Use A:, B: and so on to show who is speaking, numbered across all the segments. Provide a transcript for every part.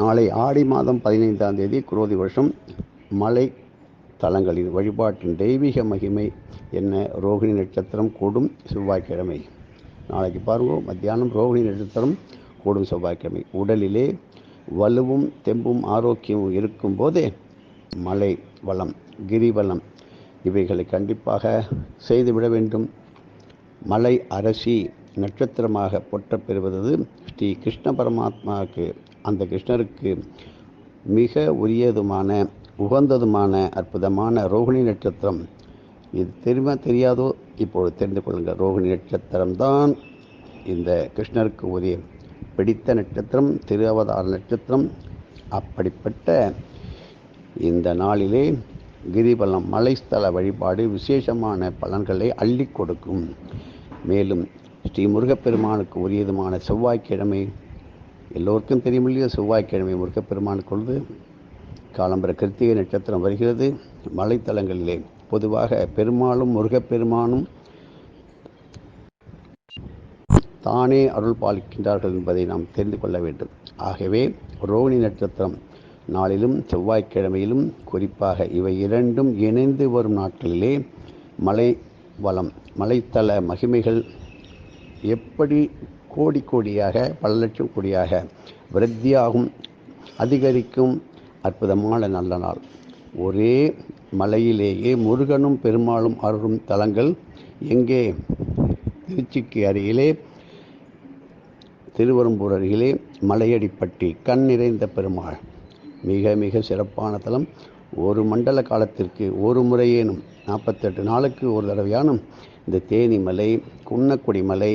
A: நாளை ஆடி மாதம் பதினைந்தாம் தேதி குரோதி வருஷம். மலை தலங்களின் வழிபாட்டின் தெய்வீக மகிமை என்ன? ரோகிணி நட்சத்திரம் கூடும் செவ்வாய்க்கிழமை. நாளைக்கு பாருங்கள் மத்தியானம் ரோகிணி நட்சத்திரம் கூடும் செவ்வாய்க்கிழமை. உடலிலே வலுவும் தெம்பும் ஆரோக்கியமும் இருக்கும்போதே மலை வளம் கிரிவலம் இவைகளை கண்டிப்பாக செய்துவிட வேண்டும். மலை அரசி நட்சத்திரமாக போற்றப் பெறுவது ஸ்ரீ கிருஷ்ண பரமாத்மாவுக்கு அந்த கிருஷ்ணருக்கு மிக உரியதுமான உகந்ததுமான அற்புதமான ரோகிணி நட்சத்திரம். இது தெரியுமா தெரியாதோ? இப்பொழுது தெரிந்து கொள்ளுங்கள். ரோகிணி நட்சத்திரம்தான் இந்த கிருஷ்ணருக்கு உரிய பிடித்த நட்சத்திரம் திரு அவதார நட்சத்திரம். அப்படிப்பட்ட இந்த நாளிலே கிரிவலம் மலைஸ்தல வழிபாடு விசேஷமான பலன்களை அள்ளி கொடுக்கும். மேலும் ஸ்ரீ முருகப்பெருமானுக்கு உரியதுமான செவ்வாய்க்கிழமை எல்லோருக்கும் தெரியும் இல்லையோ செவ்வாய்க்கிழமை முருகப்பெருமான் கொழுது காலம்பர கிருத்திகை நட்சத்திரம் வருகிறது. மலைத்தலங்களிலே பொதுவாக பெருமாளும் முருகப்பெருமானும் தானே அருள் பாலிக்கின்றார்கள் என்பதை நாம் தெரிந்து கொள்ள வேண்டும். ஆகவே ரோகிணி நட்சத்திரம் நாளிலும் செவ்வாய்க்கிழமையிலும் குறிப்பாக இவை இரண்டும் இணைந்து வரும் நாட்களிலே மலை வளம் மலைத்தள மகிமைகள் எப்படி கோடி கோடியாக பல லட்சம் கோடியாக விருத்தியாகும் அதிகரிக்கும் அற்புதமான நல்ல நாள். ஒரே மலையிலேயே முருகனும் பெருமாளும் அருளும் தலங்கள் எங்கே? திருச்சிக்கு அருகிலே திருவரும்பூர் அருகிலே மலையடிப்பட்டி கண் நிறைந்த பெருமாள். மிக மிக சிறப்பான தலம். ஒரு மண்டல காலத்திற்கு ஒரு முறையேனும் நாற்பத்தெட்டு நாளுக்கு ஒரு தடவையானும் இந்த தேனி மலை குன்னக்குடி மலை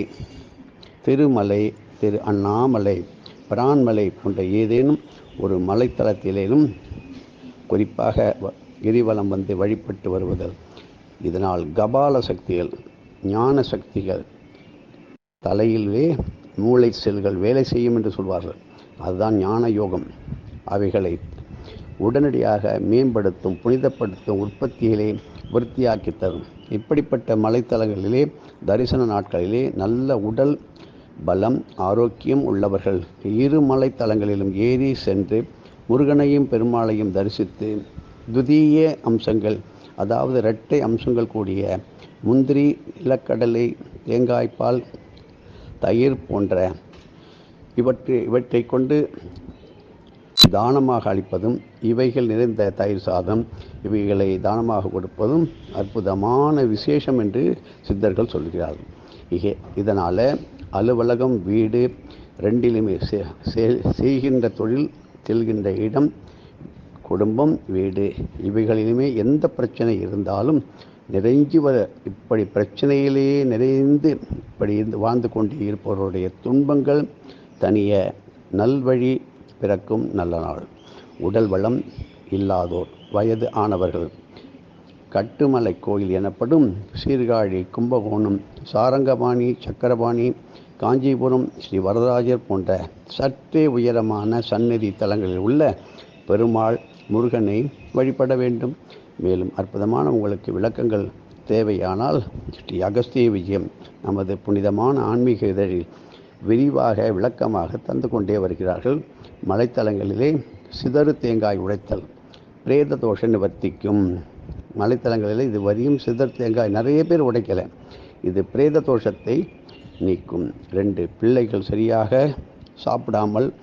A: திருமலை திரு அண்ணாமலை பிரான்மலை போன்ற ஏதேனும் ஒரு மலைத்தளத்திலேனும் குறிப்பாக வ- கிரிவலம் வந்து வழிபட்டு வருவது. இதனால் கபால சக்திகள் ஞான சக்திகள் தலையிலே மூளை செல்கள் வேலை செய்யும் என்று சொல்வார்கள். அதுதான் ஞான யோகம். அவைகளை உடனடியாக மேம்படுத்தும் புனிதப்படுத்தும் உற்பத்தியிலே விருத்தியாக்கி தரும். இப்படிப்பட்ட மலைத்தலங்களிலே தரிசன நாட்களிலே நல்ல உடல் பலம் ஆரோக்கியம் உள்ளவர்கள் இரு மலைத்தலங்களிலும் ஏறி சென்று முருகனையும் பெருமாளையும் தரிசித்து துதிய அம்சங்கள் அதாவது இரட்டை அம்சங்கள் கூடிய முந்திரி நிலக்கடலை தேங்காய்பால் தயிர் போன்ற இவற்றை இவற்றை கொண்டு தானமாக அளிப்பதும் இவைகள் நிறைந்த தயிர் சாதம் இவைகளை தானமாக கொடுப்பதும் அற்புதமான விசேஷம் என்று சித்தர்கள் சொல்கிறார்கள். இகே இதனால் அலுவலகம் வீடு ரெண்டிலுமே செ- செய்கின்ற தொழில் செல்கின்ற இடம் குடும்பம் வீடு இவைகளிலுமே எந்த பிரச்சனை இருந்தாலும் நிறைஞ்சு வர இப்படி பிரச்சனையிலேயே நிறைந்து இப்படி இருந்து வாழ்ந்து கொண்டு இருப்பவருடைய துன்பங்கள் தனிய நல்வழி பிறக்கும் நல்ல நாள். உடல் வளம் இல்லாதோர் வயது ஆனவர்கள். கட்டுமலை கோயில் எனப்படும் சீர்காழி கும்பகோணம் சாரங்கபாணி சக்கரபாணி காஞ்சிபுரம் ஸ்ரீ வரதராஜர் போன்ற சற்றே உயரமான சந்நிதி தலங்களில் உள்ள பெருமாள் முருகனை வழிபட வேண்டும். மேலும் அற்புதமான உங்களுக்கு விளக்கங்கள் தேவையானால் ஸ்ரீ அகஸ்திய விஜயம் நமது புனிதமான ஆன்மீக இதழில் விரிவாக விளக்கமாக தந்து கொண்டே வருகிறார்கள். மலைத்தலங்களிலே சிதறு தேங்காய் உடைத்தல் பிரேத தோஷ நிவர்த்திக்கும் மலைத்தலங்களில் இது வரியும் சிதறு தேங்காய் நிறைய பேர் உடைக்கலை. இது பிரேத தோஷத்தை நீக்கும். ரெண்டு பிள்ளைகள் சரியாக சாப்பிடாமல்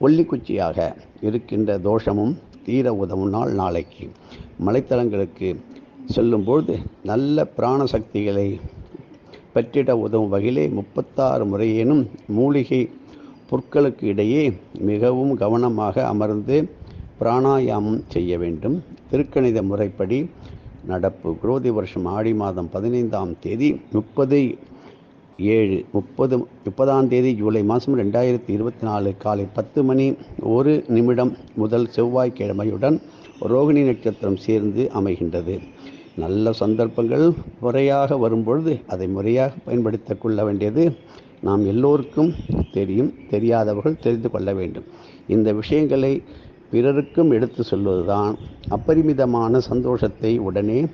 A: ஒல்லிக்குச்சியாக இருக்கின்ற தோஷமும் தீர உதவும் நாள் நாளைக்கு. மலைத்தலங்களுக்கு செல்லும்பொழுது நல்ல பிராண சக்திகளை பெற்றிட உதவும் வகையிலே முப்பத்தாறு முறையேனும் மூலிகை புற்களுக்கு இடையே மிகவும் கவனமாக அமர்ந்து பிராணாயாமம் செய்ய வேண்டும். திருக்கணித முறைப்படி நடப்பு. குரோதி வருஷம் ஆடி மாதம் பதினைந்தாம் தேதி முப்பது ஏழு முப்பது முப்பதாம் தேதி ஜூலை மாதம் ரெண்டாயிரத்தி இருபத்தி நாலு காலை பத்து மணி ஒரு நிமிடம் முதல் செவ்வாய்க்கிழமையுடன் ரோகிணி நட்சத்திரம் சேர்ந்து அமைகின்றது. நல்ல சந்தர்ப்பங்கள் முறையாக வரும்பொழுது அதை முறையாக பயன்படுத்த கொள்ள வேண்டியது நாம் எல்லோருக்கும் தெரியும் தெரியாதவர்கள் தெரிந்து கொள்ள வேண்டும். இந்த விஷயங்களை பிறருக்கும் எடுத்து சொல்வதுதான். அப்பரிமிதமான சந்தோஷத்தை உடனே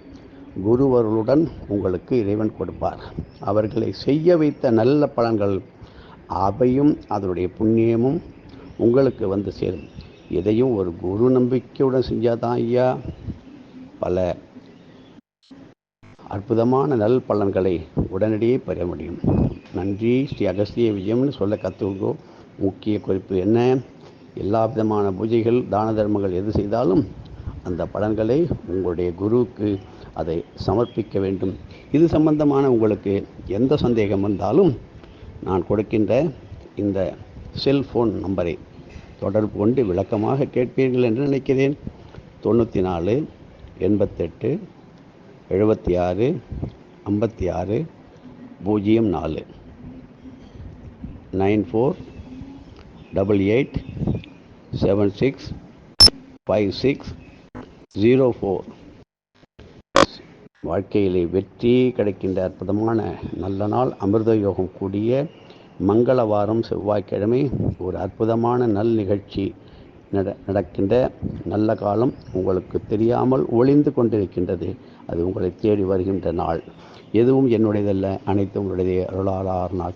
A: குருவருளுடன் உங்களுக்கு இறைவன் கொடுப்பார். அவர்களை செய்ய வைத்த நல்ல பலன்கள் அவையும் அதனுடைய புண்ணியமும் உங்களுக்கு வந்து சேரும். எதையும் ஒரு குரு நம்பிக்கையுடன் செஞ்சாதான் ஐயா. பல அற்புதமான நல் பலன்களை உடனடியே பெற முடியும். நன்றி. ஸ்ரீ அகஸ்திய விஜயம்னு சொல்ல கற்றுக்கோ முக்கிய குறிப்பு என்ன? எல்லா விதமான பூஜைகள் தான தர்மங்கள் எது செய்தாலும் அந்த பலன்களை உங்களுடைய குருவுக்கு அதை சமர்ப்பிக்க வேண்டும். இது சம்பந்தமான உங்களுக்கு எந்த சந்தேகம் வந்தாலும் நான் கொடுக்கின்ற இந்த செல்ஃபோன் நம்பரை தொடர்பு கொண்டு விளக்கமாக கேட்பீர்கள் என்று நினைக்கிறேன். தொண்ணூற்றி நாலு எண்பத்தெட்டு எழுபத்தி ஆறு ஐம்பத்தி ஆறு பூஜ்ஜியம் நாலு. Nine four double eight seven six five six zero four. வாழ்க்கையிலே வெற்றி கிடைக்கின்ற அற்புதமான நல்ல நாள். அமிர்த யோகம் கூடிய மங்களவாரம் செவ்வாய்க்கிழமை. ஒரு அற்புதமான நல் நிகழ்ச்சி நட நடக்கின்ற நல்ல காலம் உங்களுக்கு தெரியாமல் ஒளிந்து கொண்டிருக்கின்றது. அது உங்களை தேடி வருகின்ற நாள். எதுவும் என்னுடையதல்ல. அனைத்தும் உங்களுடைய அருளாளர்